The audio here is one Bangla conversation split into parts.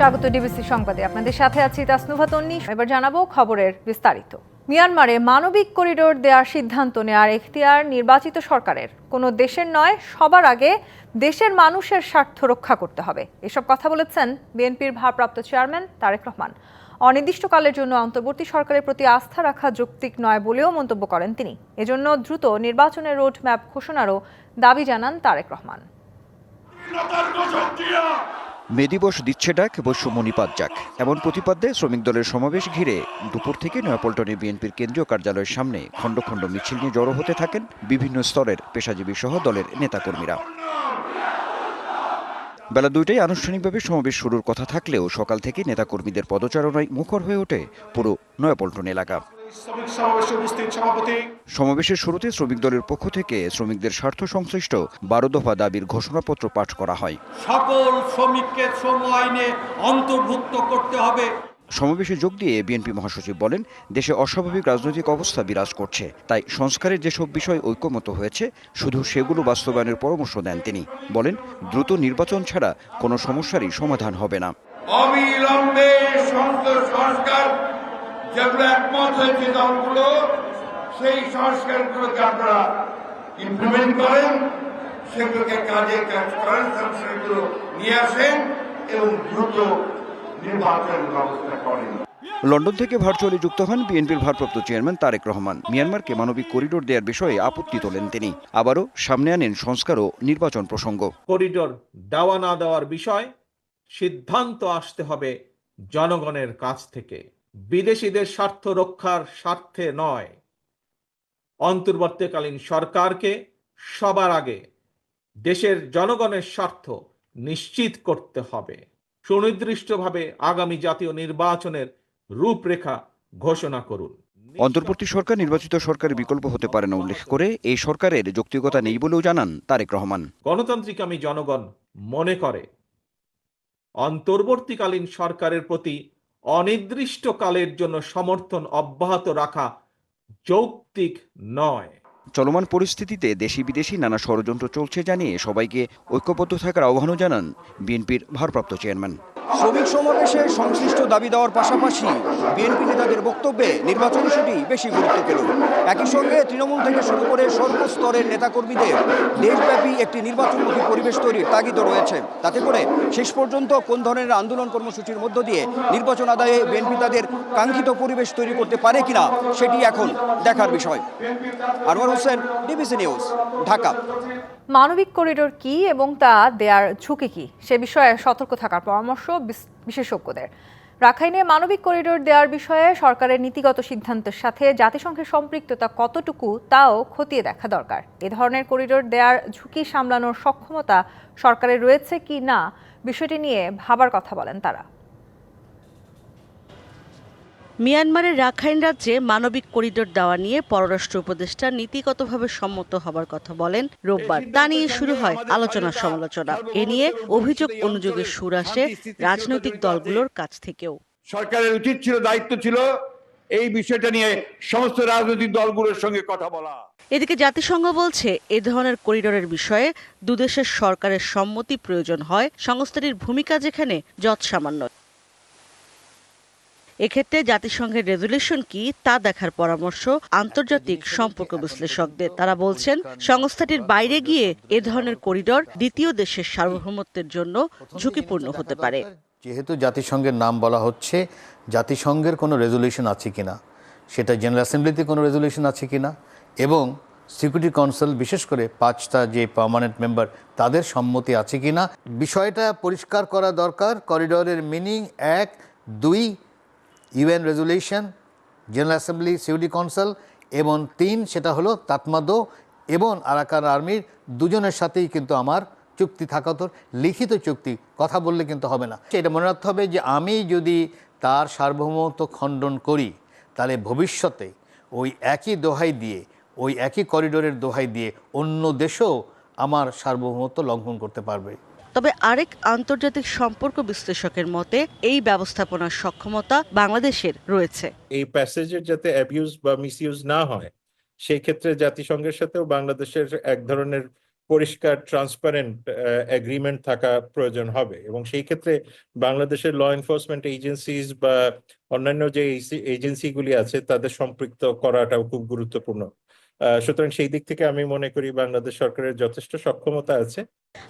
স্বাগত ডিবিসি সংবাদে। আপনাদের সাথে আছি তাসনুভা তন্নি। এবার জানাব খবরের বিস্তারিত। মিয়ানমারে মানবিক করিডোর দেওয়ার সিদ্ধান্ত নেওয়ার এখতিয়ার নির্বাচিত সরকারের। কোনো দেশের নয়, সবার আগে দেশের মানুষের স্বার্থ রক্ষা করতে হবে। এসব কথা বলেছেন বিএনপির ভারপ্রাপ্ত চেয়ারম্যান তারেক রহমান। অনির্দিষ্টকালের জন্য অন্তর্বর্তী সরকারের প্রতি আস্থা রাখা যৌক্তিক নয় বলেও মন্তব্য করেন তিনি। এজন্য দ্রুত নির্বাচনের রোড ম্যাপ ঘোষণারও দাবি জানান তারেক রহমান। মে দিবস দিচ্ছে ডাক বৈশ্যমণিপাত যাক। এমন প্রতিপাদ্যে শ্রমিক দলের সমাবেশ ঘিরে দুপুর থেকে নয়াপল্টনে বিএনপির কেন্দ্রীয় কার্যালয়ের সামনে খণ্ড খণ্ড মিছিল নিয়ে জড়ো হতে থাকেন বিভিন্ন স্তরের পেশাজীবী সহ দলের নেতাকর্মীরা। বেলা দুইটায় আনুষ্ঠানিকভাবে সমাবেশ শুরুর কথা থাকলেও সকাল থেকে নেতাকর্মীদের পদচারণায় মুখর হয়ে ওঠে পুরো নয়াপল্টন এলাকা। সমাবেশের শুরুতে শ্রমিক দলের পক্ষ থেকে শ্রমিকদের স্বার্থ সংশ্লিষ্ট বারো দফা দাবির ঘোষণাপত্র পাঠ করা হয়। সকল শ্রমিককে শ্রম আইনে অন্তর্ভুক্ত করতে হবে। সমাবেশে যোগ দিয়ে বিএনপি মহাসচিব বলেন দেশে অস্বাভাবিক রাজনৈতিক অবস্থা বিরাজ করছে। তাই সংস্কারের যেসব বিষয় ঐক্যমত হয়েছে শুধু সেগুলো বাস্তবায়নের পরামর্শ দেন তিনি। বলেন দ্রুত নির্বাচন ছাড়া কোনো সমস্যারই সমাধান হবে না। অবিলম্বে সংস্কার যেগুলো একমত হয়েছে দলগুলো সেই সংস্কারগুলোকে আপনারা ইমপ্লিমেন্ট করেন সেগুলোকে কাজে কাজ করেন সংস্কারগুলো নিয়ে আসেন এবং দ্রুত নির্বাচন ব্যবস্থা করেন। লন্ডন থেকে ভার্চুয়ালি যুক্ত হন বিএনপির ভারপ্রাপ্ত চেয়ারম্যান তারেক রহমান। মিয়ানমারকে মানবিক করিডোর দেওয়ার বিষয়ে আপত্তি তোলেন তিনি। আবারও সামনে আনেন সংস্কার ও নির্বাচন প্রসঙ্গ। করিডোর দেওয়া না দেওয়ার বিষয় সিদ্ধান্ত আসতে হবে জনগণের কাছ থেকে। বিদেশিদের স্বার্থ রক্ষার স্বার্থে নয়। অন্তর্বর্তীকালীন সরকারকে সবার আগে দেশের জনগণের স্বার্থ নিশ্চিত করতে হবে। সুনির্দিষ্টভাবে আগামী জাতীয় নির্বাচনের রূপরেখা ঘোষণা করুন। অন্তর্বর্তী সরকার নির্বাচিত সরকারের বিকল্প হতে পারে না উল্লেখ করে এই সরকারের যৌক্তিকতা নেই বলেও জানান তারেক রহমান। গণতান্ত্রিক আমি জনগণ মনে করে অন্তর্বর্তীকালীন সরকারের প্রতি অনির্দিষ্টকালের জন্য সমর্থন অব্যাহত রাখা যৌক্তিক নয়। চলমান পরিস্থিতিতে দেশি বিদেশি নানা ষড়যন্ত্র চলছে জানিয়ে সবাইকে ঐক্যবদ্ধ থাকার আহ্বানও জানান বিএনপির ভারপ্রাপ্ত চেয়ারম্যান। শ্রমিক সমাবেশে সংশ্লিষ্ট দাবি দেওয়ার পাশাপাশি বিএনপি নেতাদের বক্তব্যে নির্বাচন ইস্যুটি বেশি গুরুত্ব পেল। একই সঙ্গে তৃণমূল থেকে শুরু করে সর্বস্তরের নেতাকর্মীদের দেশব্যাপী একটি নির্বাচনমুখী পরিবেশ তৈরির তাগিদ রয়েছে। তাতে করে শেষ পর্যন্ত কোন ধরনের আন্দোলন কর্মসূচির মধ্য দিয়ে নির্বাচন আদায়ে বিএনপি তাদের কাঙ্ক্ষিত পরিবেশ তৈরি করতে পারে কিনা, সেটি এখন দেখার বিষয়। Anwar Hossain DBC news, Dhaka. মানবিক করিডোর কি এবং তা দেয়ার ঝুঁকি কি? সে বিষয়ে সতর্ক থাকার পরামর্শ বিশেষজ্ঞদের। রাখাইনে মানবিক করিডোর দেওয়ার বিষয়ে সরকারের নীতিগত সিদ্ধান্তের সাথে জাতিসংঘের সম্পৃক্ততা কতটুকু তাও খতিয়ে দেখা দরকার। এ ধরনের করিডোর দেওয়ার ঝুঁকি সামলানোর সক্ষমতা সরকারের রয়েছে কি না, বিষয়টি নিয়ে ভাবার কথা বলেন তারা। মিয়ানমারের রাখাইন রাজ্যে মানবিক করিডোর দেওয়া নিয়ে পররাষ্ট্র উপদেষ্টা নীতিগতভাবে সম্মত হবার কথা বলেন রোববার। তা নিয়ে শুরু হয় আলোচনা সমালোচনা। এ নিয়ে অভিযোগ অনুযোগের সুর আসে রাজনৈতিক দলগুলোর কাছ থেকেও। সরকারের উচিত ছিল দায়িত্ব ছিল এই বিষয়টা নিয়ে সমস্ত রাজনৈতিক দলগুলোর সঙ্গে কথা বলা। এদিকে জাতিসংঘ বলছে এ ধরনের করিডোরের বিষয়ে দুদেশের সরকারের সম্মতি প্রয়োজন হয়। সংস্থাটির ভূমিকা যেখানে যৎসামান্য। এক্ষেত্রে জাতিসংঘের রেজুলেশন কি তা দেখার পরামর্শ আন্তর্জাতিক সম্পর্ক বিশ্লেষকদের। তারা বলছেন, সংস্থাটির বাইরে গিয়ে এ ধরনের করিডোর দ্বিতীয় দেশের সার্বভৌমত্বের জন্য ঝুঁকিপূর্ণ হতে পারে। যেহেতু জাতিসংঘের নাম বলা হচ্ছে, জাতিসংঘের কোনো রেজুলেশন আছে কিনা, সেটা জেনারেল অ্যাসেম্বলিতে কোনো রেজলিউশন আছে কিনা, এবং সিকিউরিটি কাউন্সিল, বিশেষ করে পাঁচটা যে পার্মানেন্ট মেম্বার, তাদের সম্মতি আছে কিনা, বিষয়টা পরিষ্কার করা দরকার। করিডোরের মিনিং এক, দুই UN resolution general assembly security council এবং তিন, সেটা হলো তাতমাদো এবং আরাকান আর্মির দুজনের সাথেই কিন্তু আমার চুক্তি থাকা তো লিখিত চুক্তি, কথা বললে কিন্তু হবে না। এটা মনে রাখতে হবে যে আমি যদি তার সার্বভৌমত্ব খণ্ডন করি, তাহলে ভবিষ্যতে ওই একই দোহাই দিয়ে, ওই একই করিডোরের দোহাই দিয়ে অন্য দেশও আমার সার্বভৌমত্ব লঙ্ঘন করতে পারবে। তবে আরেক আন্তর্জাতিক সম্পর্ক বিশ্লেষকের মতে, এই ব্যবস্থাপনার সক্ষমতা বাংলাদেশের রয়েছে। এই প্যাসেজের যাতে অ্যাবিউজ বা মিসইউজ না হয় সেই ক্ষেত্রে জাতিসংঘের সাথেও বাংলাদেশের এক ধরনের পরিষ্কার ট্রান্সপারেন্ট এগ্রিমেন্ট থাকা প্রয়োজন হবে। এবং সেই ক্ষেত্রে বাংলাদেশের ল এনফোর্সমেন্ট এজেন্সিজ বা অন্যান্য যে এজেন্সিগুলি আছে, তাদের সম্পৃক্ত করাটাও খুব গুরুত্বপূর্ণ। সুতরাং সেই দিক থেকে আমি মনে করি বাংলাদেশ সরকারের যথেষ্ট সক্ষমতা আছে।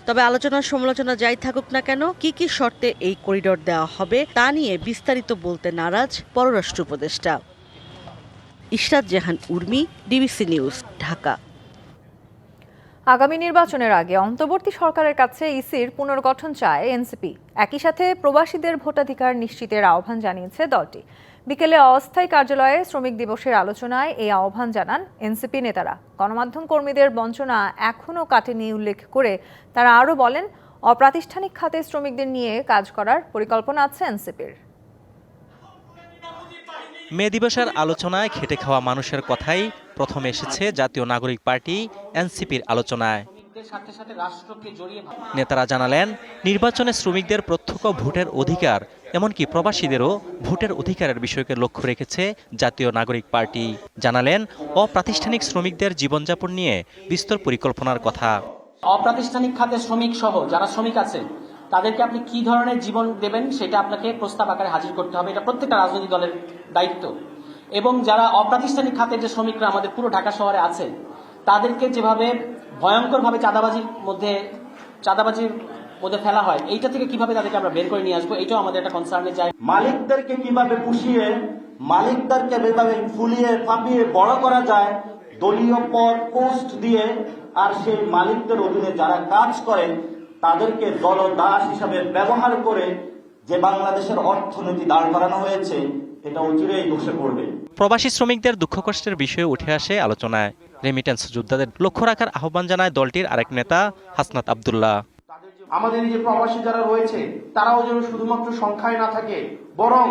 তবে আলোচনা সমালোচনা যাই থাকুক না কেন কি কি শর্তে এই করিডোর দেওয়া হবে তা নিয়ে বিস্তারিত বলতে নারাজ পররাষ্ট্র উপদেষ্টা। Ishrat Jahan Urmi DBC news Dhaka. আগামী নির্বাচনের আগে অন্তর্বর্তী সরকারের কাছে ইসির পুনর্গঠন চায় এনসিপি। একই সাথে প্রবাসীদের ভোটাধিকার নিশ্চিতের আহ্বান জানিয়েছে দলটি। বিকেলে অস্থায়ী কার্যালয়ে শ্রমিক দিবসের আলোচনায় এই আহ্বান জানান এনসিপি নেতারা। গণমাধ্যম কর্মীদের বঞ্চনা এখনও কাটেনি উল্লেখ করে তারা আরও বলেন, অপ্রাতিষ্ঠানিক খাতে শ্রমিকদের নিয়ে কাজ করার পরিকল্পনা আছে এনসিপির। মে দিবসের আলোচনায় খেটে খাওয়া মানুষের কথাই প্রথমে এসেছে জাতীয় নাগরিক পার্টি এনসিপির আলোচনায়। নেতারা জানালেন নির্বাচনে শ্রমিকদের প্রত্যক্ষ ভোটের অধিকার এমনকি প্রবাসীদেরও ভোটের অধিকারের বিষয়কে লক্ষ্য রেখেছে জাতীয় নাগরিক পার্টি। জানালেন অপ্রাতিষ্ঠানিক শ্রমিকদের জীবনযাপন নিয়ে বিস্তর পরিকল্পনার কথা। অপ্রাতিষ্ঠানিক খাতে শ্রমিক সহ যারা শ্রমিক আছে তাদেরকে আপনি কি ধরনের জীবন দেবেন সেটা আপনাকে প্রস্তাব আকারে হাজির করতে হবে। এটা প্রত্যেকটা রাজনৈতিক দলের দায়িত্ব। এবং যারা অপ্রাতিষ্ঠানিক খাতের যে শ্রমিকরা আমাদের পুরো ঢাকা শহরে আছে তাদেরকে যেভাবে ভয়ঙ্করভাবে চাঁদাবাজির মধ্যে চাঁদাবাজির মধ্যে ফেলা হয়। এইটা থেকে কীভাবে তাদেরকে আমরা বের করে নিয়ে আসব এটাও আমাদের একটা কনসার্নের জায়গা মালিকদেরকে কীভাবে পুষিয়ে মালিকদেরকে কীভাবে ফুলিয়ে ফাঁপিয়ে বড় করা যায় দলীয় পদ পোস্ট দিয়ে আর সেই মালিকদের অধীনে যারা কাজ করে তাদেরকে দলদাস হিসাবে ব্যবহার করে যে বাংলাদেশের অর্থনীতি দাঁড় করানো হয়েছে এটা অচিরেই ধসে পড়বে। প্রবাসী শ্রমিকদের দুঃখ কষ্টের বিষয়ে উঠে আসে আলোচনায়। রেমিটেন্স যোদ্ধাদের লক্ষ্য রাখার আহ্বান জানায় দলটির আরেক নেতা, হাসনাত আবদুল্লাহ। আমাদের যে প্রবাসী যারা রয়েছে, তারাও যেন শুধুমাত্র সংখ্যায় না থাকে, বরং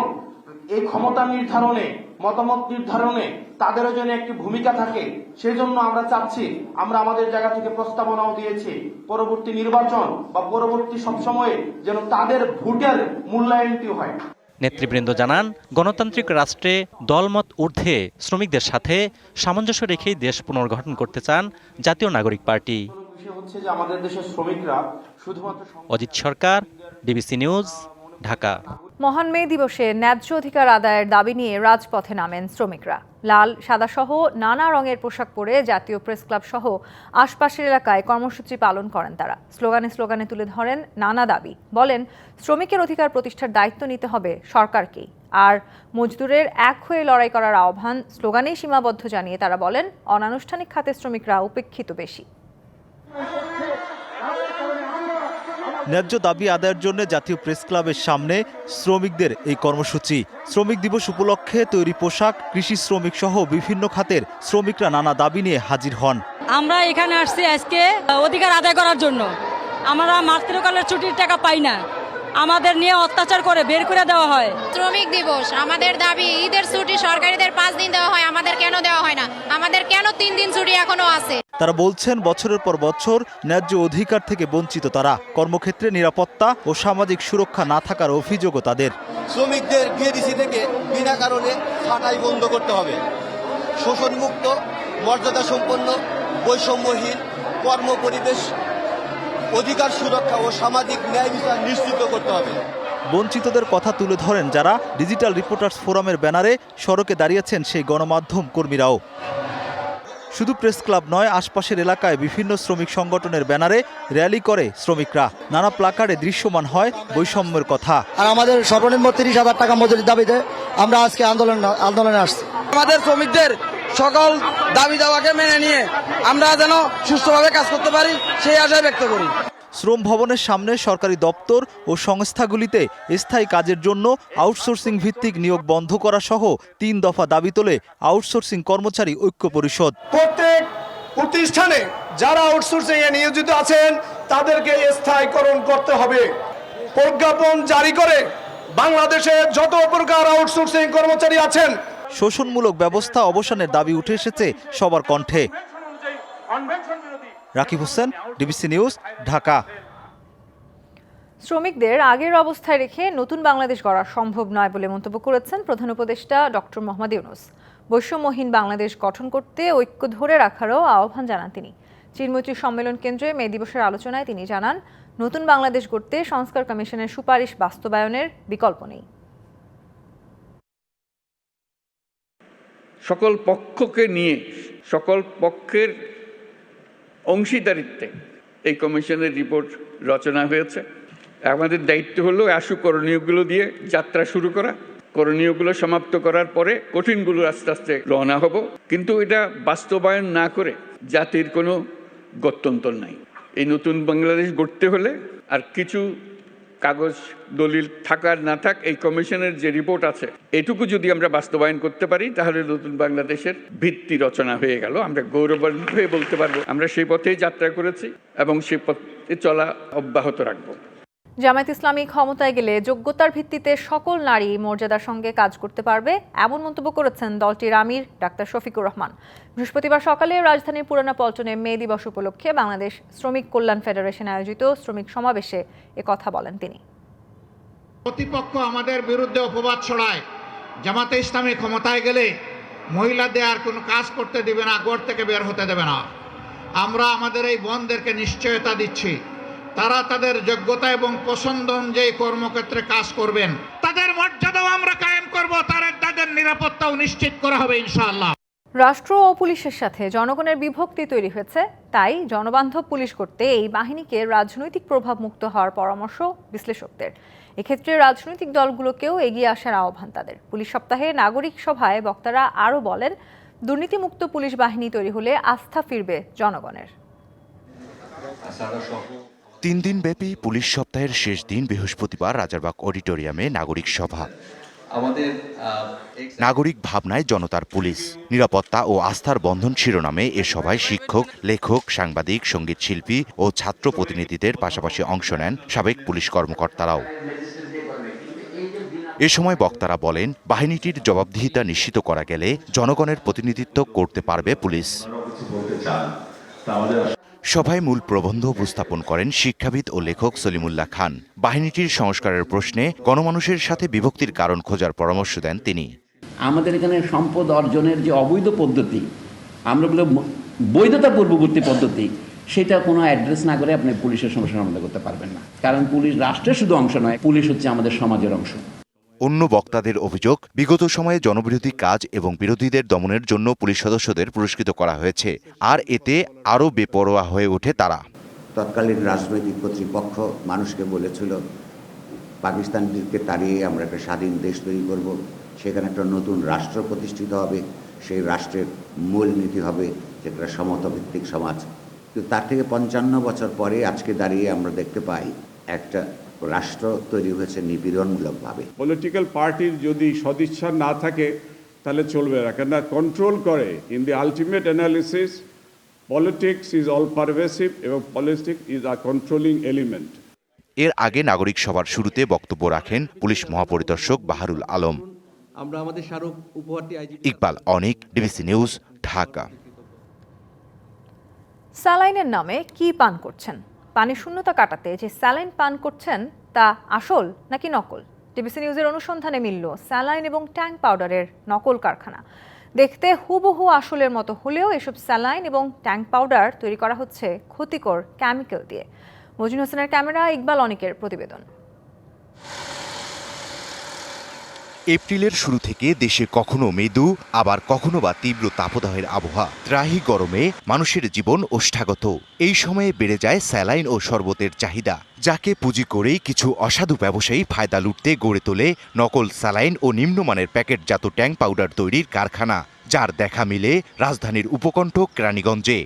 এই ক্ষমতা নির্ধারণে, মতামত নির্ধারণে তাদেরও যেন একটি ভূমিকা থাকে সেই জন্য আমরা চাচ্ছি, আমরা আমাদের জায়গা থেকে প্রস্তাবনাও দিয়েছি, পরবর্তী নির্বাচন বা পরবর্তী সবসময়ে যেন তাদের ভোটের মূল্যায়নটি হয়। নেতৃবৃন্দ জানান গণতান্ত্রিক রাষ্ট্রে দলমত ঊর্ধ্বে শ্রমিকদের সাথে সামঞ্জস্য রেখেই দেশ পুনর্গঠন করতে চান জাতীয় নাগরিক পার্টি। হচ্ছে যে আমাদের দেশের শ্রমিকরা শুধুমাত্র অজিত সরকার ডিবিসি নিউজ। ঢাকা। মহান মে দিবসে ন্যায্য অধিকার আদায়ের দাবি নিয়ে রাজপথে নামেন শ্রমিকরা। লাল, সাদা সহ নানা রঙের পোশাক পরে জাতীয় প্রেস ক্লাব সহ আশপাশের এলাকায় কর্মসূচি পালন করেন তারা। স্লোগানে স্লোগানে তুলে ধরেন নানা দাবি। বলেন, শ্রমিকের অধিকার প্রতিষ্ঠার দায়িত্ব নিতে হবে সরকারকেই। আর মজদুরের এক হয়ে লড়াই করার আহ্বান স্লোগানেই সীমাবদ্ধ জানিয়ে তারা বলেন, অনানুষ্ঠানিক খাতে শ্রমিকরা উপেক্ষিত বেশি। ন্যায্য দাবি আদায়ের জন্য জাতীয় প্রেস ক্লাবের সামনে শ্রমিকদের এই কর্মসূচি। শ্রমিক দিবস উপলক্ষে তৈরি পোশাক, কৃষি শ্রমিক সহ বিভিন্ন খাতের শ্রমিকরা নানা দাবি নিয়ে হাজির হন। আমরা এখানে আসছি আজকে অধিকার আদায় করার জন্য। আমরা মাতৃকালের ছুটির টাকা পাই না। আমাদের নিয়ে অত্যাচার করে বের করে দেওয়া হয়। শ্রমিক দিবস আমাদের দাবি ঈদের ছুটি সরকারিদের পাঁচ দিন দেওয়া হয় আমাদের কেন দেওয়া হয় না? আমাদের কেন তিন দিন ছুটি এখনও আছে? তারা বলছেন বছরের পর বছর ন্যায্য অধিকার থেকে বঞ্চিত তারা। কর্মক্ষেত্রে নিরাপত্তা ও সামাজিক সুরক্ষা না থাকার অভিযোগও তাদের। শ্রমিকদের বিএডিসি থেকে বিনা কারণে ছাঁটাই বন্ধ করতে হবে। শোষণমুক্ত মর্যাদা সম্পন্ন বৈষম্যহীন কর্ম পরিবেশ অধিকার সুরক্ষা ও সামাজিক ন্যায় বিচার নিশ্চিত করতে হবে। বঞ্চিতদের কথা তুলে ধরেন যারা ডিজিটাল রিপোর্টার্স ফোরামের ব্যানারে সড়কে দাঁড়িয়েছেন সেই গণমাধ্যম কর্মীরাও। শুধু প্রেস ক্লাব নয় আশপাশের এলাকায় বিভিন্ন শ্রমিক সংগঠনের ব্যানারে র্যালি করে শ্রমিকরা। নানা প্লাকার্ডে দৃশ্যমান হয় বৈষম্যের কথা। আর আমাদের সর্বনিম্ন তিরিশ হাজার টাকা মজুরির দাবিতে আমরা আজকে আন্দোলন আন্দোলনে আসছি। আমাদের শ্রমিকদের সকল দাবি দাওয়াকে মেনে নিয়ে আমরা যেন সুস্থভাবে কাজ করতে পারি সেই আশায় ব্যক্ত করি। শ্রম ভবনের সামনে সরকারি দপ্তর ও সংস্থাগুলিতে স্থায়ী কাজের জন্য আউটসোর্সিং ভিত্তিক নিয়োগ বন্ধ করা সহ তিন দফা দাবি তোলে আউটসোর্সিং কর্মচারী ঐক্য পরিষদ। প্রত্যেক প্রতিষ্ঠানে যারা আউটসোর্সিং এ নিয়োজিত আছেন তাদেরকে স্থায়ীকরণ করতে হবে। প্রজ্ঞাপন জারি করে বাংলাদেশে যত প্রকার আউটসোর্সিং কর্মচারী আছেন শোষণমূলক ব্যবস্থা অবসানের দাবি উঠে এসেছে সবার কণ্ঠে। Rakib Hossain, DBC news, Dhaka. শ্রমিকদের আগের অবস্থায় রেখে নতুন বাংলাদেশ গড়া সম্ভব নয় বলে মন্তব্য করেছেন প্রধান উপদেষ্টা ডক্টর মোহাম্মদ ইউনুস। বৈষম্যহীন বাংলাদেশ গঠন করতে ঐক্য ধরে রাখারও আহ্বান জানান তিনি। চিনমৈত্রী সম্মেলন কেন্দ্রে মে দিবসের আলোচনায় তিনি জানান, নতুন বাংলাদেশ গড়তে সংস্কার কমিশনের সুপারিশ বাস্তবায়নের বিকল্প নেই। সকল পক্ষকে নিয়ে, সকল পক্ষের অংশীদারিত্বে এই কমিশনের রিপোর্ট রচনা হয়েছে। আমাদের দায়িত্ব হলো আশু করণীয়গুলো দিয়ে যাত্রা শুরু করা। করণীয়গুলো সমাপ্ত করার পরে কঠিনগুলো আস্তে আস্তে রওনা হব। কিন্তু এটা বাস্তবায়ন না করে জাতির কোনো গত্যন্তর নাই। এই নতুন বাংলাদেশ গড়তে হলে আর কিছু কাগজ দলিল থাকার না থাক, এই কমিশনের যে রিপোর্ট আছে, এটুকু যদি আমরা বাস্তবায়ন করতে পারি, তাহলে নতুন বাংলাদেশের ভিত্তি রচনা হয়ে গেল। আমরা গৌরবান্বিত হয়ে বলতে পারব, আমরা সেই পথেই যাত্রা করেছি এবং সেই পথে চলা অব্যাহত রাখব। জামায়াত ইসলামী ক্ষমতায় গেলে যোগ্যতার ভিত্তিতে সকল নারী মর্যাদার সঙ্গে কাজ করতে পারবে, এমন মন্তব্য করেছেন দলটির আমির ডাক্তার শফিকুর রহমান। বৃহস্পতিবার সকালে রাজধানীর পুরানা পল্টনে মে দিবস উপলক্ষে বাংলাদেশ শ্রমিক কল্যাণ ফেডারেশন আয়োজিত শ্রমিক সমাবেশে কথা বলেন তিনি। প্রতিপক্ষ আমাদের বিরুদ্ধে অপবাদ ছড়ায়। জামাতে ইসলামী ক্ষমতায় গেলে মহিলাদের আর কোনো কাজ করতে দিবে না গড় থেকে বের হতে দেবে না। আমরা আমাদের এই বোনদেরকে নিশ্চয়তা দিচ্ছি। তারা তাদের যোগ্যতা এবং পছন্দ অনুযায়ী কর্মক্ষেত্রে কাজ করবেন তাদের মর্যাদাও আমরা কায়েম করব তার তাদের নিরাপত্তাও নিশ্চিত করা হবে ইনশাআল্লাহ। রাষ্ট্র ও পুলিশের সাথে জনগণের বিভক্তি তৈরি হয়েছে তাই জনবান্ধব পুলিশ করতে এই বাহিনীকে রাজনৈতিক প্রভাব মুক্ত হওয়ার পরামর্শ বিশ্লেষকদের। এক্ষেত্রে রাজনৈতিক দলগুলোকেও এগিয়ে আসার আহ্বান তাদের। পুলিশ সপ্তাহে নাগরিক সভায় বক্তারা আরও বলেন দুর্নীতিমুক্ত পুলিশ বাহিনী তৈরি হলে আস্থা ফিরবে জনগণের। তিন দিনব্যাপী পুলিশ সপ্তাহের শেষ দিন বৃহস্পতিবার রাজারবাগ অডিটোরিয়ামে নাগরিক সভা। আমাদের নাগরিক ভাবনায় জনতার পুলিশ নিরাপত্তা ও আস্থার বন্ধন শিরোনামে এ সভায় শিক্ষক লেখক সাংবাদিক সংগীত শিল্পী ও ছাত্র প্রতিনিধিদের পাশাপাশি অংশ নেন সাবেক পুলিশ কর্মকর্তারাও। এ সময় বক্তারা বলেন বাহিনীটির জবাবদিহিতা নিশ্চিত করা গেলে জনগণের প্রতিনিধিত্ব করতে পারবে পুলিশ। সভায় মূল প্রবন্ধ উপস্থাপন করেন শিক্ষাবিদ ও লেখক সলিমুল্লাহ খান। বাহিনীটির সংস্কারের প্রশ্নে গণমানুষের সাথে বিভক্তির কারণ খোঁজার পরামর্শ দেন তিনি। আমাদের এখানে সম্পদ অর্জনের যে অবৈধ পদ্ধতি, আমরা বলে বৈধতা পূর্ববর্তী পদ্ধতি, সেটা কোনো অ্যাড্রেস না করে আপনি পুলিশের সমস্যা সমাধান করতে পারবেন না। কারণ পুলিশ রাষ্ট্রের শুধু অংশ নয়, পুলিশ হচ্ছে আমাদের সমাজের অংশ। অন্য বক্তাদের অভিযোগ, বিগত সময়ে জনবিরোধী কাজ এবং বিরোধীদের দমনের জন্য পুলিশ সদস্যদের পুরস্কৃত করা হয়েছে। আর এতে আরও বেপরোয়া হয়ে ওঠে তারা। তৎকালীন রাজনৈতিক কর্তৃপক্ষ মানুষকে বলেছিল পাকিস্তানদেরকে তাড়িয়ে আমরা একটা স্বাধীন দেশ তৈরি করব। সেখানে একটা নতুন রাষ্ট্র প্রতিষ্ঠিত হবে। সেই রাষ্ট্রের মূল নীতি হবে যেটা সমতাভিত্তিক সমাজ। কিন্তু তার থেকে পঞ্চান্ন বছর পরে আজকে দাঁড়িয়ে আমরা দেখতে পাই একটা রাষ্ট্র তৈরি হয়েছে নিপীড়নমূলকভাবে। পলিটিক্যাল পার্টির যদি সদিচ্ছা না থাকে তাহলে চলবে না। কেননা কন্ট্রোল করে in the ultimate analysis politics is all pervasive এবং politics is a controlling element এর আগে নাগরিক সভার শুরুতে বক্তব্য রাখেন পুলিশ মহাপরিদর্শক বাহারুল আলম। আমরা আমাদের স্মারক উপহারটি ইকবাল অনিক ডিবিসি নিউজ ঢাকা। স্যালাইনের নামে কি পান করছেন? পানির শূন্যতা কাটাতে যে স্যালাইন পান করছেন তা আসল নাকি নকল? টিবিসি নিউজের অনুসন্ধানে মিলল স্যালাইন এবং ট্যাঙ্ক পাউডারের নকল কারখানা। দেখতে হুবহু আসলের মতো হলেও এসব স্যালাইন এবং ট্যাঙ্ক পাউডার তৈরি করা হচ্ছে ক্ষতিকর কেমিক্যাল দিয়ে। মজিন হোসেনের ক্যামেরা ইকবাল অনিকের প্রতিবেদন। এপ্রিলের শুরু থেকে দেশে কখনো মৃদু, আবার কখনো বা তীব্র তাপদাহের আবহাওয়া। ত্রাহি গরমে মানুষের জীবন ওষ্ঠাগত। এই সময়ে বেড়ে যায় স্যালাইন ও শরবতের চাহিদা, যাকে পুঁজি করেই কিছু অসাধু ব্যবসায়ী ফায়দা লুটতে গড়ে তোলে নকল স্যালাইন ও নিম্নমানের প্যাকেটজাত ট্যাঙ্ক পাউডার তৈরির কারখানা, যার দেখা মিলে রাজধানীর উপকণ্ঠ কেরানীগঞ্জে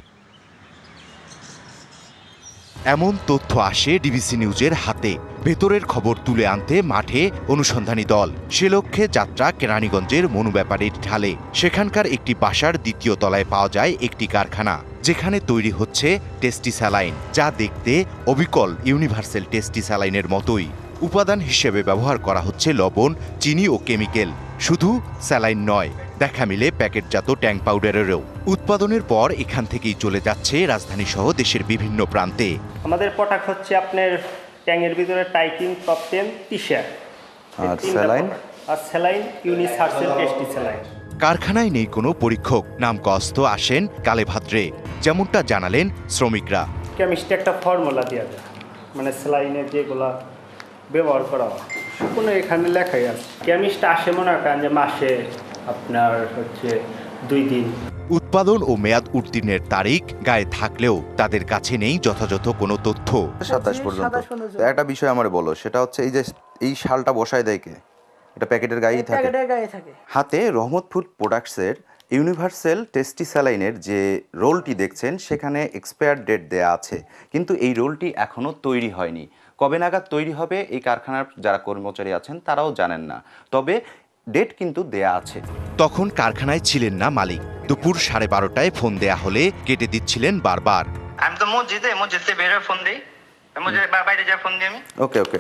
এমন তথ্য আসে ডিবিসি নিউজের হাতে। ভেতরের খবর তুলে আনতে মাঠে অনুসন্ধানী দল। সে লক্ষ্যে যাত্রা কেরানীগঞ্জের মনু ব্যাপারীর ঢালে। সেখানকার একটি বাসার দ্বিতীয় তলায় পাওয়া যায় একটি কারখানা, যেখানে তৈরি হচ্ছে টেস্টি স্যালাইন যা দেখতে অবিকল ইউনিভার্সাল টেস্টি স্যালাইনের মতোই। উপাদান হিসেবে ব্যবহার করা হচ্ছে লবণ, চিনি ও কেমিক্যাল। শুধু স্যালাইন নয় দেখা মিলে প্যাকেটজাত ট্যাঙ্ক পাউডারেরও। উৎপাদনের পর এখান থেকেই চলে যাচ্ছে রাজধানী সহ দেশের বিভিন্ন প্রান্তে। আমাদের প্রোডাক্ট হচ্ছে আপনার ট্যাঙের ভিতরে টাইকিং টপ টেন টি শার্ট আর স্যালাইন? আর স্যালাইন ইউনিসার্সেল টেস্টি স্যালাইন। কারখানায় নেই কোনো পরীক্ষক। নাম কস্ত আসেন কালে ভাদ্রে যেমনটা জানালেন শ্রমিকরা। কেমিস্ট্রি একটা ফর্মুলা দেওয়া যায়। মানে স্যালাইনে যেগুলা ব্যবহার করা হয়। কোনো এখানে লেখাই আছে। কেমিস্ট আসে মনে করেন যে মাসে আপনার হচ্ছে দুই দিন। উৎপাদন ও মেয়াদ উত্তীর্ণের তারিখ গায়ে থাকলেও তাদের কাছে নেই যথাযথ কোনো তথ্য। সাতাশ পর্যন্ত। একটা বিষয় আমার বলো সেটা হচ্ছে এই যে এই শালটা বসায় দেয় কে? এটা প্যাকেটের গায়েই থাকে। হাতে রহমত ফুড প্রোডাক্টসের ইউনিভার্সাল টেস্টি স্যালাইনের যে রোলটি দেখছেন সেখানে এক্সপায়ার ডেট দেয়া আছে। কিন্তু এই রোলটি এখনও তৈরি হয়নি। কবে নাগাদ তৈরি হবে এই কারখানার যারা কর্মচারী আছেন তারাও জানেন না। তবে ডেট কিন্তু দেয়া আছে। তখন কারখানায় ছিলেন না মালিক। দুপুর সাড়ে বারোটায় ফোন দেয়া হলে কেটে দিচ্ছিলেন বারবার। আমি তো মসজিদে মসজিদে বের হয়ে ফোন দিই। মসজিদে বাইরে যা ফোন দিই আমি। ওকে ওকে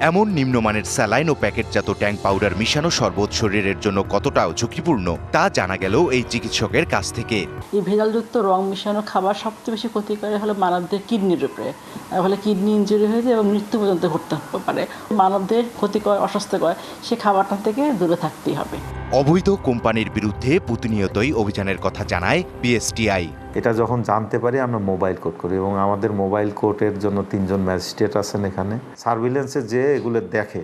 এমন নিম্নমানের স্যালাইন ও প্যাকেটজাত ট্যাঙ্ক পাউডার মিশানো শরবত শরীরের জন্য কতটা ঝুঁকিপূর্ণ তা জানা গেল এই চিকিৎসকের কাছ থেকে। এই ভেজালযুক্ত রং মিশানো খাবার সবচেয়ে বেশি ক্ষতিকারী হলো মানবদের কিডনির উপরে। ফলে কিডনি ইঞ্জুরি হয়ে যায় এবং মৃত্যু পর্যন্ত ঘটতে পারে। মানবদের ক্ষতিকর অস্বাস্থ্যকর সে খাবারটা থেকে দূরে থাকতেই হবে। অবৈধ কোম্পানির বিরুদ্ধে প্রতিনিয়তই অভিযানের কথা জানায় বিএসটিআই। এটা যখন জানতে পারি আমরা মোবাইল কোর্ট করি এবং আমাদের মোবাইল কোর্টের জন্য তিনজন ম্যাজিস্ট্রেট আছেন এখানে। সার্ভিলেন্সে যে এগুলো দেখে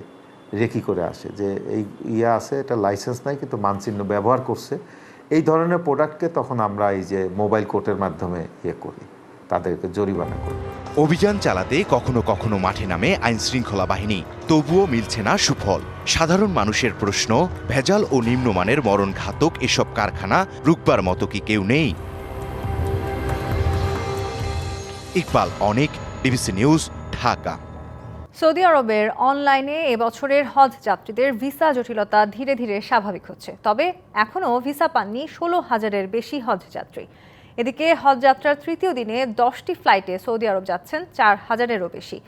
রেকি করে আসে, যে এই ইয়ে আছে, এটা লাইসেন্স নাই, কিন্তু মানচিহ্ন ব্যবহার করছে। এই ধরনের প্রোডাক্টকে তখন আমরা এই যে মোবাইল কোর্টের মাধ্যমে ইয়ে করি, তাদেরকে জরিমানা করি। অভিযান চালাতে কখনো কখনো মাঠে নামে আইন শৃঙ্খলা বাহিনী, তবুও মিলছে না সুফল। সাধারণ মানুষের প্রশ্ন, ভেজাল ও নিম্নমানের মরণ ঘাতক এসব কারখানা রুকবার মতো কি কেউ নেই? ইকবাল অনেক ডিবিসি নিউজ, ঢাকা। সৌদি আরবের অনলাইনে এবছরের হজ যাত্রীদের ভিসা জটিলতা ধীরে ধীরে স্বাভাবিক হচ্ছে। তবে এখনও ভিসা পাননি ষোলো হাজারের বেশি হজ যাত্রী। এদিকে হজ যাত্রার তৃতীয় দিনে দশটি ফ্লাইটে সৌদি আরব যাচ্ছেন চার হাজারেরও বেশি।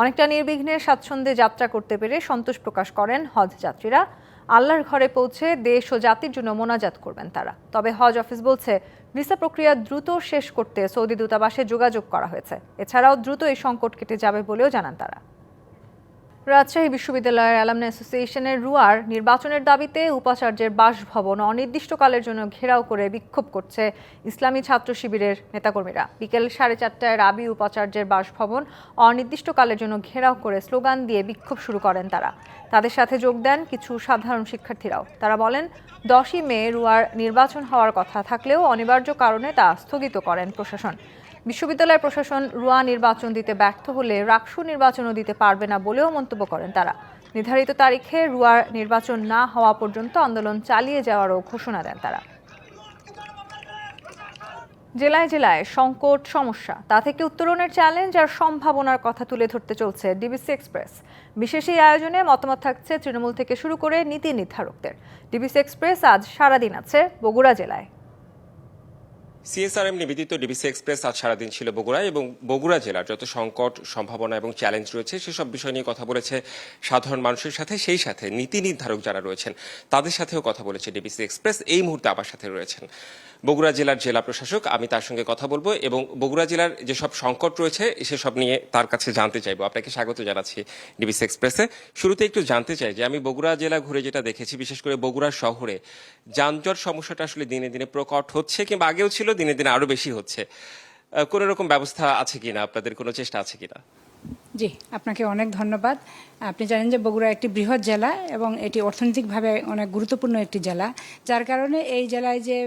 অনেকটা নির্বিঘ্নে স্বাচ্ছন্দ্যে যাত্রা করতে পেরে সন্তোষ প্রকাশ করেন হজ যাত্রীরা। আল্লাহর ঘরে পৌঁছে দেশ ও জাতির জন্য মোনাজাত করবেন তারা। তবে হজ অফিস বলছে, ভিসা প্রক্রিয়া দ্রুত শেষ করতে সৌদি দূতাবাসে যোগাযোগ করা হয়েছে। এছাড়াও দ্রুত এই সংকট কেটে যাবে বলেও জানান তারা। রাজশাহী বিশ্ববিদ্যালয়ের অ্যালামনা অ্যাসোসিয়েশনের রুয়ার নির্বাচনের দাবিতে উপাচার্যের বাসভবন অনির্দিষ্টকালের জন্য ঘেরাও করে বিক্ষোভ করছে ইসলামী ছাত্র শিবিরের নেতাকর্মীরা। বিকেল সাড়ে চারটায় রাবি উপাচার্যের বাসভবন অনির্দিষ্টকালের জন্য ঘেরাও করে স্লোগান দিয়ে বিক্ষোভ শুরু করেন তারা। তাদের সাথে যোগ দেন কিছু সাধারণ শিক্ষার্থীরাও। তারা বলেন, দশই মে রুয়ার নির্বাচন হওয়ার কথা থাকলেও অনিবার্য কারণে তা স্থগিত করেন প্রশাসন। বিশ্ববিদ্যালয় প্রশাসন রুয়া নির্বাচন দিতে ব্যর্থ হলে রাকসু নির্বাচনও দিতে পারবে না বলেও মন্তব্য করেন তারা। নির্ধারিত তারিখে রুয়ার নির্বাচন না হওয়া পর্যন্ত আন্দোলন চালিয়ে যাওয়ারও ঘোষণা দেন তারা। জেলায় জেলায় সংকট, সমস্যা, তা থেকে উত্তরণের চ্যালেঞ্জ আর সম্ভাবনার কথা তুলে ধরতে চলছে ডিবিসি এক্সপ্রেস। বিশেষ এই আয়োজনে মতামত থাকছে তৃণমূল থেকে শুরু করে নীতি নির্ধারকদের। ডিবিসি এক্সপ্রেস আজ সারাদিন আছে বগুড়া জেলায়। সিএসআরএম নিবেদিত ডিবিসি এক্সপ্রেস আজ সারাদিন ছিল বগুড়ায় এবং বগুড়া জেলার যত সংকট, সম্ভাবনা এবং চ্যালেঞ্জ রয়েছে, সেসব বিষয় নিয়ে কথা বলেছে সাধারণ মানুষের সাথে, সেই সাথে নীতি নির্ধারক যারা রয়েছেন, তাদের সাথেও কথা বলেছে ডিবিসি এক্সপ্রেস। এই মুহূর্তে আবার সাথে রয়েছেন বগুড়া জেলার জেলা প্রশাসক, আমি তার সঙ্গে কথা বলব এবং বগুড়া জেলার যেসব সংকট রয়েছে, সেসব নিয়ে তার কাছে জানতে চাইব। আপনাকে স্বাগত জানাচ্ছি ডিবিসি এক্সপ্রেসে। শুরুতে একটু জানতে চাই যে, আমি বগুড়া জেলা ঘুরে যেটা দেখেছি, বিশেষ করে বগুড়া শহরে, যানজট সমস্যাটা আসলে দিনে দিনে প্রকট হচ্ছে কিংবা আগেও ছিল, দিনে দিনে আরও বেশি হচ্ছে। কোনো রকম ব্যবস্থা আছে কিনা? আপনাদের কোনো চেষ্টা আছে কিনা? জি, আপনাকে অনেক ধন্যবাদ। আপনি জানেন যে বগুড়া একটি বৃহৎ জেলা এবং এটি অর্থনৈতিকভাবে অনেক গুরুত্বপূর্ণ একটি জেলা। যার কারণে এই জেলায় যে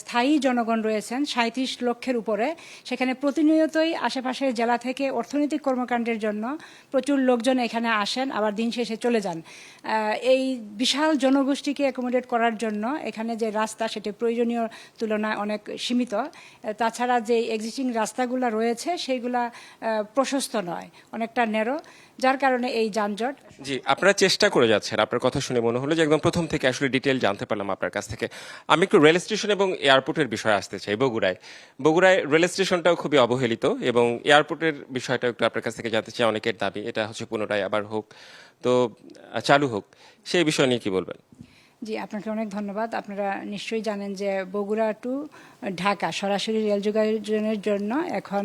স্থায়ী জনগণ রয়েছেন সাঁত্রিশ লক্ষের উপরে, সেখানে প্রতিনিয়তই আশেপাশের জেলা থেকে অর্থনৈতিক কর্মকাণ্ডের জন্য প্রচুর লোকজন এখানে আসেন, আবার দিন শেষে চলে যান। এই বিশাল জনগোষ্ঠীকে অ্যাকোমোডেট করার জন্য এখানে যে রাস্তা, সেটি প্রয়োজনীয় তুলনায় অনেক সীমিত। তাছাড়া যে এক্সিস্টিং রাস্তাগুলো রয়েছে সেইগুলা প্রশস্ত নয়। অনেকটা নেরো, যার কারণে এই যানজট জি, আপনারা চেষ্টা করে যাচ্ছেন। আপনার কথা শুনে মনে হলো যে একদম প্রথম থেকে আসলে ডিটেল জানতে পারলাম আপনার কাছ থেকে। আমি একটু রেল স্টেশন এবং এয়ারপোর্টের বিষয়ে আসতে চাই, বগুড়ায়। বগুড়ায় রেল স্টেশনটাও খুবই অবহেলিত এবং এয়ারপোর্টের বিষয়টা একটু আপনার কাছ থেকে জানতে চাই, অনেকের দাবি, এটা হচ্ছে পুনরায় আবার হোক, তো চালু হোক, সেই বিষয় নিয়ে কি বলবেন? জি, আপনাকে অনেক ধন্যবাদ। আপনারা নিশ্চয়ই জানেন যে বগুড়া টু ঢাকা সরাসরি রেল যোগাযোগের জন্য এখন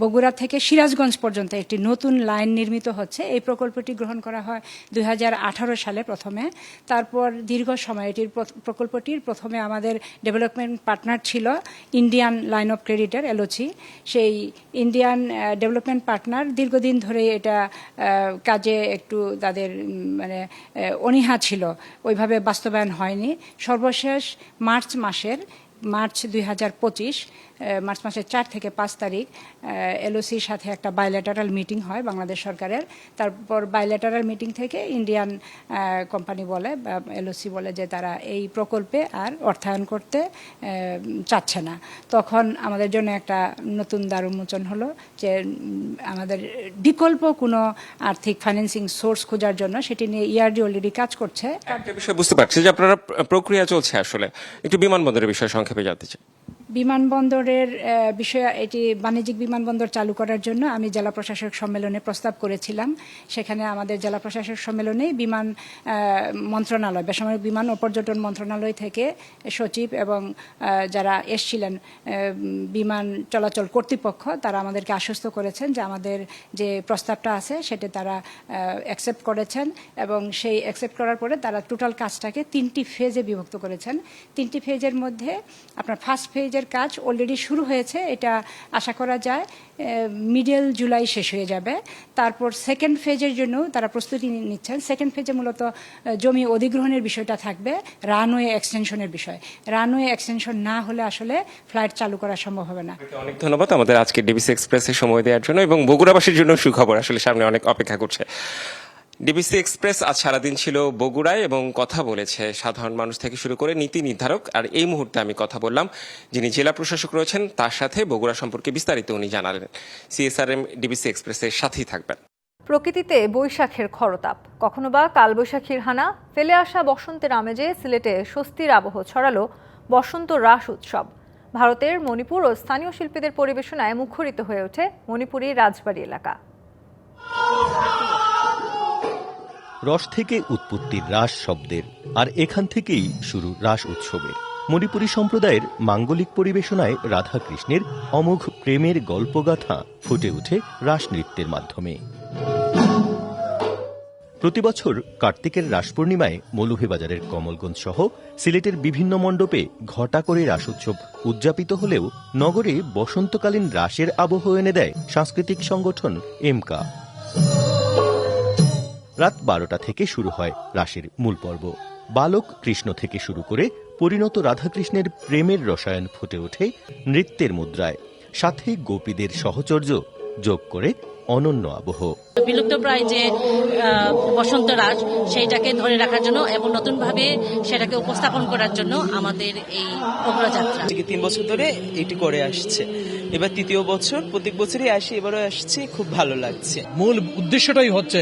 বগুড়া থেকে সিরাজগঞ্জ পর্যন্ত একটি নতুন লাইন নির্মিত হচ্ছে। এই প্রকল্পটি গ্রহণ করা হয় দু হাজার আঠারো সালে প্রথমে। তারপর দীর্ঘ সময় এটির প্রকল্পটির প্রথমে আমাদের ডেভেলপমেন্ট পার্টনার ছিল ইন্ডিয়ান লাইন অফ ক্রেডিটের এলওসি। সেই ইন্ডিয়ান ডেভেলপমেন্ট পার্টনার দীর্ঘদিন ধরে এটা কাজে একটু তাদের মানে অনীহা ছিল। ওইভাবে বাস্তবায়ন হয়নি। সর্বশেষ মার্চ মাসের মার্চ দুই হাজার পঁচিশ মার্চ মাসের চার থেকে পাঁচ তারিখ এলওসির সাথে একটা বায়োলেটারাল মিটিং হয় বাংলাদেশ সরকারের। তারপর বায়োলেটারাল মিটিং থেকে ইন্ডিয়ান কোম্পানি বলে এলওসি বলে যে তারা এই প্রকল্পে আর অর্থায়ন করতে চাচ্ছে না। তখন আমাদের জন্য একটা নতুন দ্বার উন্মোচন হলো যে আমাদের বিকল্প কোনো আর্থিক ফাইন্যান্সিং সোর্স খোঁজার জন্য সেটি নিয়ে ইআরডি অলরেডি কাজ করছে। একটা বিষয় বুঝতে পারছি যে আপনারা প্রক্রিয়া চলছে আসলে। একটু বিমানবন্দরের বিষয়ে সংক্ষেপে জানতে চাই। বিমানবন্দরের বিষয়ে এটি বাণিজ্যিক বিমানবন্দর চালু করার জন্য আমি জেলা প্রশাসক সম্মেলনে প্রস্তাব করেছিলাম। সেখানে আমাদের জেলা প্রশাসক সম্মেলনে বিমান মন্ত্রণালয়, বেসামরিক বিমান ও পর্যটন মন্ত্রণালয় থেকে সচিব এবং যারা এসছিলেন বিমান চলাচল কর্তৃপক্ষ, তারা আমাদেরকে আশ্বস্ত করেছেন যে আমাদের যে প্রস্তাবটা আছে সেটা তারা অ্যাকসেপ্ট করেছেন এবং সেই অ্যাকসেপ্ট করার পরে তারা টোটাল কাজটাকে তিনটি ফেজে বিভক্ত করেছেন। তিনটি ফেজের মধ্যে আপনার ফার্স্ট ফেজের কাজ অলরেডি শুরু হয়েছে, এটা আশা করা যায়। মিডল জুলাই শেষ হয়ে যাবে। তারপর সেকেন্ড ফেজের জন্য তারা প্রস্তুতি নিচ্ছেন। সেকেন্ড ফেজে মূলত জমি অধিগ্রহণের বিষয়টা থাকবে রানওয়ে এক্সটেনশনের বিষয়। রানওয়ে এক্সটেনশন না হলে আসলে ফ্লাইট চালু করা সম্ভব হবে না। অনেক ধন্যবাদ আমাদের আজকে ডিবিসি এক্সপ্রেসে সময় দেওয়ার জন্য এবং বগুড়াবাসীর জন্য সুখবর। আসলে সামনে অনেক অপেক্ষা করছে। ডিবিসি এক্সপ্রেস আজ সারাদিন ছিল বগুড়ায় এবং কথা বলেছে সাধারণ মানুষ থেকে শুরু করে নীতি নির্ধারক। আর এই মুহূর্তে আমি কথা বললাম যিনি জেলা প্রশাসক রয়েছেন, তার সাথে বগুড়া সম্পর্কে বিস্তারিত উনি জানালেন। সিএসআরএম ডিবিসি এক্সপ্রেসের সাথেই থাকবেন। প্রকৃতিতে বৈশাখের খরতাপ। কখনো বা কালবৈশাখীর হানা, ফেলে আসা বসন্তের আমেজে সিলেটে স্বস্তির আবহ ছড়ালো বসন্ত রাস উৎসব। ভারতের মণিপুর ও স্থানীয় শিল্পীদের পরিবেশনায় মুখরিত হয়ে ওঠে মণিপুরী রাজবাড়ি এলাকা। রস থেকে উৎপত্তির রাস শব্দের, আর এখান থেকেই শুরু রাস উৎসবের। মণিপুরী সম্প্রদায়ের মাঙ্গলিক পরিবেশনায় রাধাকৃষ্ণের অমোঘ প্রেমের গল্পগাথা ফুটে ওঠে রাস নৃত্যের মাধ্যমে। প্রতিবছর কার্তিকের রাস পূর্ণিমায় মৌলভীবাজারের কমলগঞ্জ সহ সিলেটের বিভিন্ন মণ্ডপে ঘটা করে রাস উৎসব উদযাপিত হলেও নগরে বসন্তকালীন রাসের আবহ এনে দেয় সাংস্কৃতিক সংগঠন এমকা। রাত বারোটা থেকে শুরু হয় রাসের মূল পর্ব। বালক কৃষ্ণ থেকে শুরু করে পরিণত রাধাকৃষ্ণের প্রেমের রসায়ন ফুটে ওঠে নৃত্যের মুদ্রায়। সাথে গোপীদের সহচর্য যোগ করে অনন্য আবহ। বিলুপ্ত প্রায় যে বসন্ত রাজ সেইটাকে ধরে রাখার জন্য এবং নতুনভাবে সেটাকে উপস্থাপন করার জন্য আমাদের এই অগ্রযাত্রা। তিন বছর ধরে এটি করে আসছে। এবার তৃতীয় বছর প্রত্যেক বছরই আসি এবারও আসছি খুব ভালো লাগছে। মূল উদ্দেশ্যটাই হচ্ছে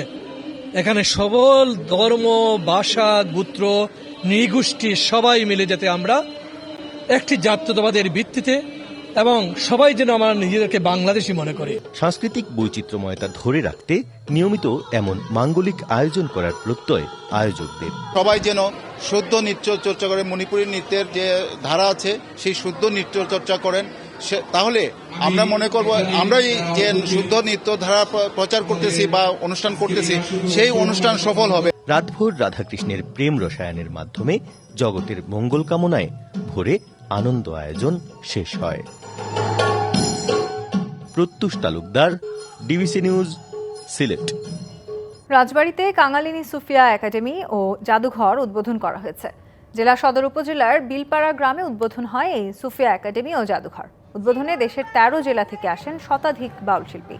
এখানে সবল ধর্ম ভাষা গোত্র নৃগোষ্ঠী সবাই মিলে যাতে আমরা একটি জাতীয়তাবাদের ভিত্তিতে এবং সবাই যেন আমরা নিজেদেরকে বাংলাদেশি মনে করি। সাংস্কৃতিক বৈচিত্র্যময়তা ধরে রাখতে নিয়মিত এমন মাঙ্গলিক আয়োজন করার প্রত্যয় আয়োজকদের। সবাই যেন শুদ্ধ নৃত্য চর্চা করে। মণিপুরী নৃত্যের যে ধারা আছে সেই শুদ্ধ নৃত্য চর্চা করেন। সে- তাহলে আমরা মনে করব আমরা যে শুদ্ধ নৃত্য ধারা প্রচার করতেছি বা অনুষ্ঠান করতেছি সেই অনুষ্ঠান সফল হবে। রাতভর রাধাকৃষ্ণের প্রেম রসায়নের মাধ্যমে জগতের মঙ্গল কামনায় ভোরে আনন্দ আয়োজন শেষ হয়। Pratyush Talukdar DBC news Sylhet. রাজবাড়িতে কাঙালিনী সুফিয়া একাডেমি ও জাদুঘর উদ্বোধন করা হয়েছে। জেলা সদর উপজেলার বিলপাড়া গ্রামে উদ্বোধন হয় এই সুফিয়া একাডেমি ও জাদুঘর। উদ্বোধনে দেশের তেরো জেলা থেকে আসেন শতাধিক বাউল শিল্পী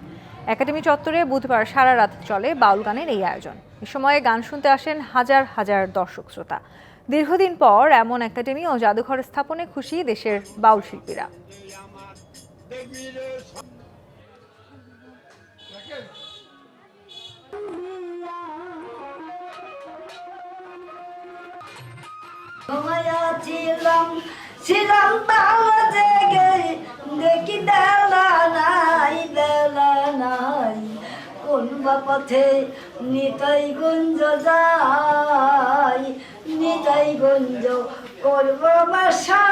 একাডেমি চত্বরে বুধবার সারা রাত চলে বাউল গানের এই আয়োজন। এ সময়ে গান শুনতে আসেন হাজার হাজার দর্শক শ্রোতা। দীর্ঘদিন পর এমন একাডেমি ও জাদুঘর স্থাপনে খুশি দেশের বাউল শিল্পীরা ছিলাম দেখি দেলা নাই দেলা নাই। কোন পথে নিতাই গুঞ্জ যায় নিতাইগঞ্জ করব বাসা।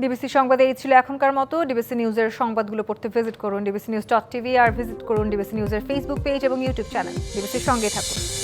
ডিবিসি সংবাদে এই ছিল এখনকার মতো। ডিবিসি নিউজের সংবাদগুলো পড়তে ভিজিট করুন ডিবিসি নিউজ ডট টিভি আর ভিজিট করুন ডিবিসি নিউজের ফেসবুক পেজ এবং ইউটিউব চ্যানেল ডিবিসির সঙ্গে থাকুন।